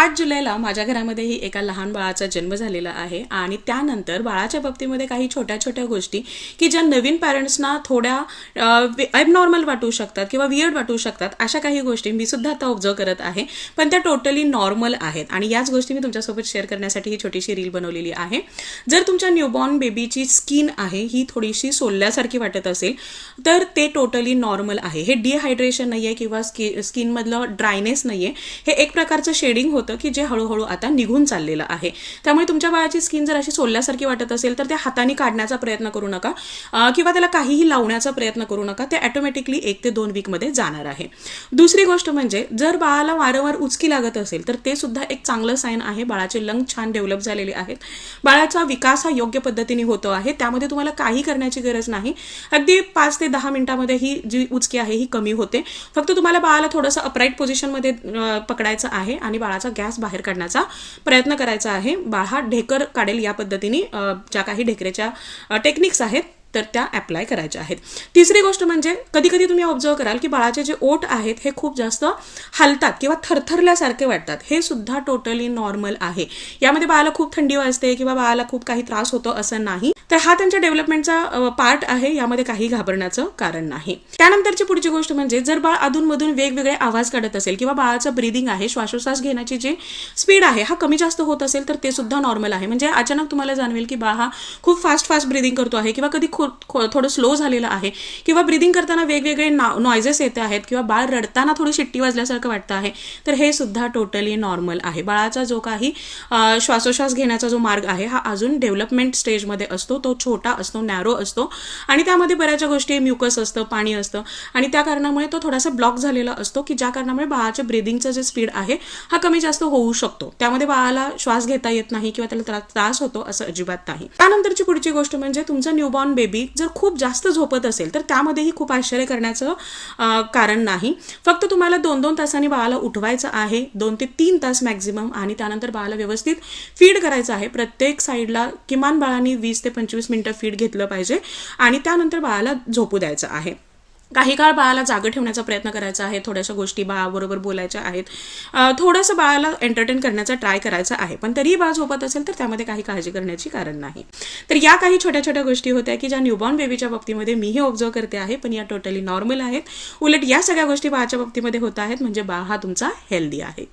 पाच जुलैला माझ्या घरामध्येही एका लहान बाळाचा जन्म झालेला आहे आणि त्यानंतर बाळाच्या बाबतीमध्ये काही छोट्या छोट्या गोष्टी की ज्या नवीन पॅरेंट्सना थोड्या ॲबनॉर्मल वाटू शकतात किंवा वियर्ड वाटू शकतात अशा काही गोष्टी मी सुद्धा आता ऑब्झर्व करत आहे. पण त्या टोटली नॉर्मल आहेत. आणि याच गोष्टी मी तुमच्यासोबत शेअर करण्यासाठी ही छोटीशी रील बनवलेली आहे. जर तुमच्या न्यूबॉर्न बेबीची स्किन आहे ही थोडीशी सोलल्यासारखी वाटत असेल तर ते टोटली नॉर्मल आहे. हे डिहायड्रेशन नाही आहे किंवा स्किन स्किनमधलं ड्रायनेस नाही आहे हे एक प्रकारचं शेडिंग होतं. की जे हळूहळू आता निघून चाललेलं आहे. त्यामुळे तुमच्या बाळाची स्किन जर अशी सोलल्यासारखी वाटत असेल तर ते हाताने काढण्याचा प्रयत्न करू नका किंवा त्याला काहीही लावण्याचा प्रयत्न करू नका ते ऑटोमॅटिकली एक ते दोन वीकमध्ये जाणार आहे. दुसरी गोष्ट म्हणजे जर बाळाला वारंवार उचकी लागत असेल तर ते सुद्धा एक चांगलं साईन आहे. बाळाचे लंग छान डेव्हलप झालेले आहेत. बाळाचा विकास हा योग्य पद्धतीने होतो आहे. त्यामध्ये तुम्हाला काही करण्याची गरज नाही. अगदी पाच ते दहा मिनिटामध्ये ही जी उचकी आहे ही कमी होते. फक्त तुम्हाला बाळाला थोडंसं अपराईट पोझिशनमध्ये पकडायचं आहे आणि बाळाचा गॅस बाहेर काढण्याचा प्रयत्न करायचा आहे. बाळ हा ढेकर काढेल या पद्धतीने ज्या काही ढेकरेच्या टेक्निक्स आहेत तर त्या अप्लाय करायच्या आहेत. तिसरी गोष्ट म्हणजे कधी कधी तुम्ही ऑब्झर्व कराल की बाळाचे जे ओठ आहेत हे खूप जास्त हलतात किंवा थरथरल्यासारखे वाटतात. हे सुद्धा टोटली नॉर्मल आहे. यामध्ये बाळाला खूप थंडी वाजते किंवा बाळाला खूप काही त्रास होतो असं नाही. तर हा त्यांच्या डेव्हलपमेंटचा पार्ट आहे. यामध्ये काही घाबरण्याचं कारण नाही. त्यानंतरची पुढची गोष्ट म्हणजे जर बाळ अधूनमधून वेगवेगळे आवाज काढत असेल किंवा बाळाचं ब्रिदिंग आहे श्वासोश्वास घेण्याची जी स्पीड आहे हा कमी जास्त होत असेल तर ते सुद्धा नॉर्मल आहे. म्हणजे अचानक तुम्हाला जाणवेल की बाळ हा खूप फास्ट फास्ट ब्रिदिंग करतो आहे किंवा कधी थोडं स्लो झालेलं आहे. किंवा ब्रिदिंग करताना वेगवेगळे नॉयझेस येते आहेत. किंवा बाळ रडताना थोडी शिट्टी वाजल्यासारखं वाटतं आहे. तर हे सुद्धा टोटली नॉर्मल आहे. बाळाचा जो काही श्वासोश्वास घेण्याचा जो मार्ग आहे हा अजून डेव्हलपमेंट स्टेजमध्ये असतो. तो छोटा असतो नॅरो असतो. आणि त्यामध्ये बऱ्याचशा गोष्टी म्युकस असतं पाणी असतं. आणि त्या कारणामुळे तो थोडासा ब्लॉक झालेला असतो की ज्या कारणामुळे बाळाच्या ब्रिदिंगचं जे स्पीड आहे हा कमी जास्त होऊ शकतो. त्यामध्ये बाळाला श्वास घेता येत नाही किंवा त्याला त्रास होतो असं अजिबात नाही. त्यानंतरची पुढची गोष्ट म्हणजे तुमचा न्यूबॉर्न बेबी जर खूप जास्त झोपत असेल तर त्यामध्येही खूप आश्चर्य करण्याचं कारण नाही. फक्त तुम्हाला दोन दोन तासांनी बाळाला उठवायचं आहे दोन ते तीन तास मॅक्झिमम आणि त्यानंतर बाळाला व्यवस्थित फीड करायचं आहे. प्रत्येक साईडला किमान बाळांनी वीस ते पंचवीस मिनिटं फीड घेतलं पाहिजे आणि त्यानंतर बाळाला झोपू द्यायचं आहे. काही काळ बाळाला जागं ठेवण्याचा प्रयत्न करायचा आहे थोड्याशा गोष्टी बाळाबरोबर बोलायच्या आहेत. थोडंसं बाळाला एंटरटेन करण्याचा ट्राय करायचा आहे पण तरीही बाळ झोपत असेल तर त्यामध्ये काही काळजी करण्याची कारण नाही. तर या काही छोट्या छोट्या गोष्टी होत्या की ज्या न्यूबॉर्न बेबीच्या बाबतीमध्ये मीही ऑब्झर्व करते आहे पण या टोटली नॉर्मल आहेत. उलट या सगळ्या गोष्टी बाळाच्या बाबतीमध्ये होत आहेत म्हणजे बाळ हा तुमचा हेल्दी आहे.